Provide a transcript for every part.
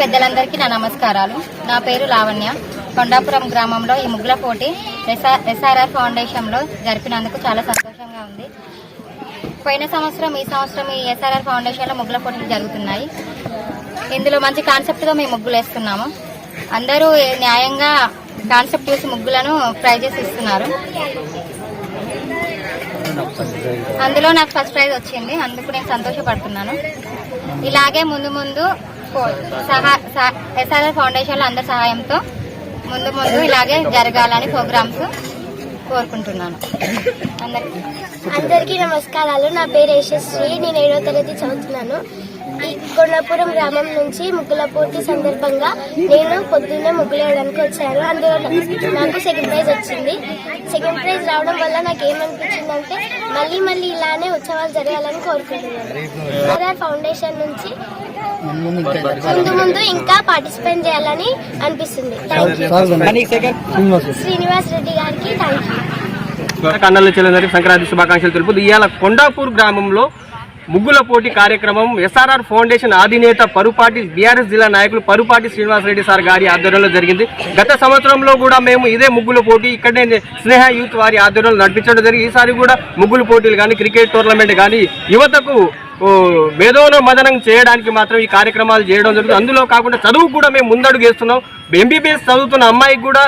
పెద్దలందరికీ నా నమస్కారాలు. నా పేరు లావణ్య. కొండాపురం గ్రామంలో ఈ ముగ్గుల పోటీ ఎస్ఆర్ ఎస్ఆర్ఆర్ ఫౌండేషన్లో జరిపినందుకు చాలా సంతోషంగా ఉంది. పోయిన సంవత్సరం ఈ సంవత్సరం ఈ ఎస్ఆర్ఆర్ ఫౌండేషన్లో ముగ్గుల పోటీలు జరుగుతున్నాయి. ఇందులో మంచి కాన్సెప్ట్తో మేము ముగ్గులు వేస్తున్నాము. అందరూ న్యాయంగా కాన్సెప్ట్ చూసి ముగ్గులను ప్రైజెస్ ఇస్తున్నారు. అందులో నాకు ఫస్ట్ ప్రైజ్ వచ్చింది. అందుకు నేను సంతోషపడుతున్నాను. ఇలాగే ముందు ముందు సహా ఎస్ఆర్ఆర్ ఫౌండేషన్లో అందరి సహాయంతో ముందు ముందు ఇలాగే జరగాలని ప్రోగ్రామ్స్ కోరుకుంటున్నాను. అందరికీ. అందరికీ నమస్కారాలు. నా పేరు యశస్వి. నేను ఏడో తరగతి చదువుతున్నాను. ఈ కొండాపురం గ్రామం నుంచి ముగ్గుల పోటీ సందర్భంగా నేను పొద్దున్నే ముగ్గులు వేయడానికి వచ్చాను. అందులో నాకు సెకండ్ ప్రైజ్ వచ్చింది. సెకండ్ ప్రైజ్ రావడం వల్ల నాకు ఏమనిపించింది అంటే మళ్ళీ మళ్ళీ ఇలానే ఉత్సవాలు జరగాలని కోరుకుంటున్నాను. ఫౌండేషన్ నుంచి ముందు ముందు ఇంకా పార్టిసిపేట్ చేయాలని అనిపిస్తుంది. శ్రీనివాస్ రెడ్డి. గారికి థ్యాంక్ యూ కన్నల చెల్లెందరికి సంక్రాంతి శుభాకాంక్షలు తెలుపుతూ ఇవాళ కొండాపూర్ గ్రామంలో ముగ్గుల పోటీ కార్యక్రమం ఎస్ఆర్ఆర్ ఫౌండేషన్ అధినేత పరుపాటి బీఆర్ఎస్ జిల్లా నాయకులు పరుపాటి శ్రీనివాసరెడ్డి సార్ గారి ఆధ్వర్యంలో జరిగింది. గత సంవత్సరంలో కూడా మేము ఇదే ముగ్గుల పోటీ ఇక్కడనే స్నేహ యూత్ వారి ఆధ్వర్యంలో నడిపించడం జరిగింది. ఈసారి కూడా ముగ్గుల పోటీలు కానీ క్రికెట్ టోర్నమెంట్ కానీ యువతకు ఓ, మదనం చేయడానికి మాత్రం ఈ కార్యక్రమాలు చేయడం జరుగుతుంది. అందులో కాకుండా చదువు కూడా మేము ముందడుగు వేస్తున్నాం. ఎంబీబీఎస్ చదువుతున్న అమ్మాయికి కూడా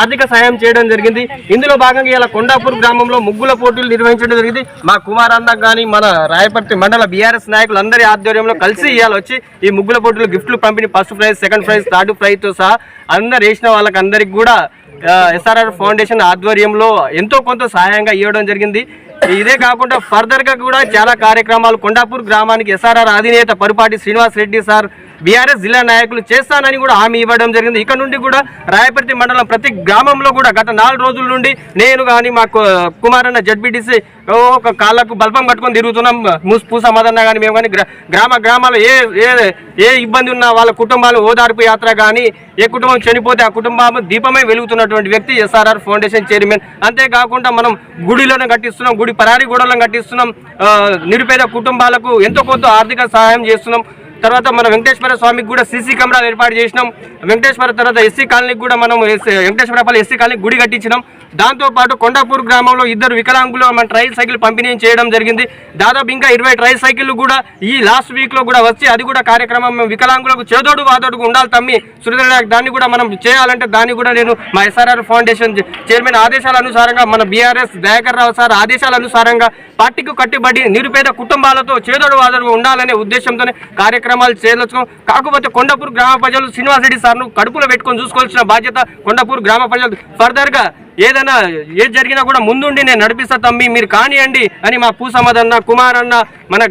ఆర్థిక సహాయం చేయడం జరిగింది. ఇందులో భాగంగా ఇలా కొండాపూర్ గ్రామంలో ముగ్గుల పోటీలు నిర్వహించడం జరిగింది. మా కుమారన్న కానీ మన రాయపర్తి మండల బీఆర్ఎస్ నాయకులు అందరి ఆధ్వర్యంలో కలిసి ఇవాళ వచ్చి ఈ ముగ్గుల పోటీలు గిఫ్ట్లు పంపిణీ first prize second prize third ప్రైజ్తో సహా అందరు వేసిన వాళ్ళకి అందరికి కూడా ఎస్ఆర్ఆర్ ఫౌండేషన్ ఆధ్వర్యంలో ఎంతో కొంత సహాయంగా ఇవ్వడం జరిగింది. ఇదే కాకుండా ఫర్దర్గా కూడా చాలా కార్యక్రమాలు కొండాపూర్ గ్రామానికి ఎస్ఆర్ఆర్ అధినేత పరుపాటి శ్రీనివాస్ రెడ్డి సార్ బీఆర్ఎస్ జిల్లా నాయకులు చేస్తానని కూడా హామీ ఇవ్వడం జరిగింది. ఇక్కడ నుండి కూడా రాయపర్తి మండలం ప్రతి గ్రామంలో కూడా గత నాలుగు రోజుల నుండి నేను కానీ మా కుమారన్న జడ్బీటీసీ ఒక కాళ్ళకు బల్పం పట్టుకొని తిరుగుతున్నాం. మూస్ పూస మదన్న కానీ మేము కానీ గ్రా- గ్రామ గ్రామాల్లో ఏ ఏ ఏ ఇబ్బంది ఉన్నా వాళ్ళ కుటుంబాలు ఓదార్పు యాత్ర కానీ ఏ కుటుంబం చనిపోతే ఆ కుటుంబం దీపమై వెలుగుతున్నటువంటి వ్యక్తి ఎస్ఆర్ఆర్ ఫౌండేషన్ చైర్మన్. అంతేకాకుండా మనం గుడిలోనే కట్టిస్తున్నాం. గుడి పరారి గూడలను కట్టిస్తున్నాం. నిరుపేద కుటుంబాలకు ఎంతో కొంత ఆర్థిక సహాయం చేస్తున్నాం. తర్వాత మన వెంకటేశ్వర స్వామికి కూడా సీసీ కెమెరాలు ఏర్పాటు చేసినాం. వెంకటేశ్వర తర్వాత ఎస్సీ కాలనీకి కూడా మనం వెంకటేశ్వర వెంకటేశ్వరపల్లి ఎస్సీ కాలనీకి గుడి కట్టించినాం. దాంతోపాటు కొండాపూర్ గ్రామంలో ఇద్దరు వికలాంగులు మన ట్రైల్ సైకిల్ పంపిణీ చేయడం జరిగింది. దాదాపు ఇంకా ఇరవై ట్రైల్ సైకిల్ కూడా ఈ లాస్ట్ వీక్లో కూడా వచ్చి అది కూడా కార్యక్రమం వికలాంగులకు చేదోడు వాదోడుకు ఉండాలి తమ్మి. సురేంద్ర దాన్ని కూడా మనం చేయాలంటే దాన్ని కూడా నేను మా ఎస్ఆర్ఆర్ ఫౌండేషన్ చైర్మన్ ఆదేశాల అనుసారంగా మన బీఆర్ఎస్ దయాకర్ రావు సార్ ఆదేశాల అనుసారంగా పార్టీకి కట్టుబడి నిరుపేద కుటుంబాలతో చేదోడు వాదోడు ఉండాలనే ఉద్దేశంతోనే కార్యక్రమాలు చేయవచ్చు కాకపోతే కొండపూర్ గ్రామ ప్రజలు శ్రీనివాసరెడ్డి సార్ను కడుపులో పెట్టుకొని చూసుకోవాల్సిన బాధ్యత కొండపూర్ గ్రామ ప్రజలు ఫర్దర్గా ఏదైనా ఏది జరిగినా కూడా ముందుండి నేను నడిపిస్తా తమ్మి మీరు కానియండి అని మా పూసమదన్న కుమార్ అన్న మన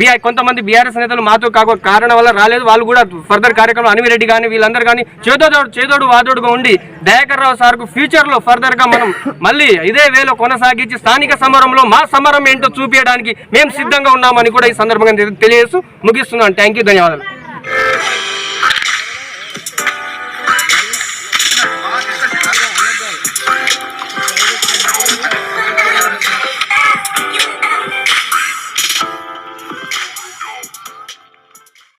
బిఆర్ కొంతమంది బీఆర్ఎస్ నేతలు మాతో కాక కారణం వల్ల రాలేదు. వాళ్ళు కూడా ఫర్దర్ కార్యక్రమం అనివిరెడ్డి కానీ వీళ్ళందరూ కానీ చేదోడు చేదోడు వాదోడుగా ఉండి దయాకర్ రావు సార్కు ఫ్యూచర్లో ఫర్దర్గా మనం మళ్ళీ ఇదే వేలో కొనసాగించి స్థానిక సమరంలో మా సమరం ఏంటో చూపించడానికి మేము సిద్ధంగా ఉన్నామని కూడా ఈ సందర్భంగా తెలియజేస్తూ ముగిస్తున్నాను. థ్యాంక్ యూ ధన్యవాదాలు.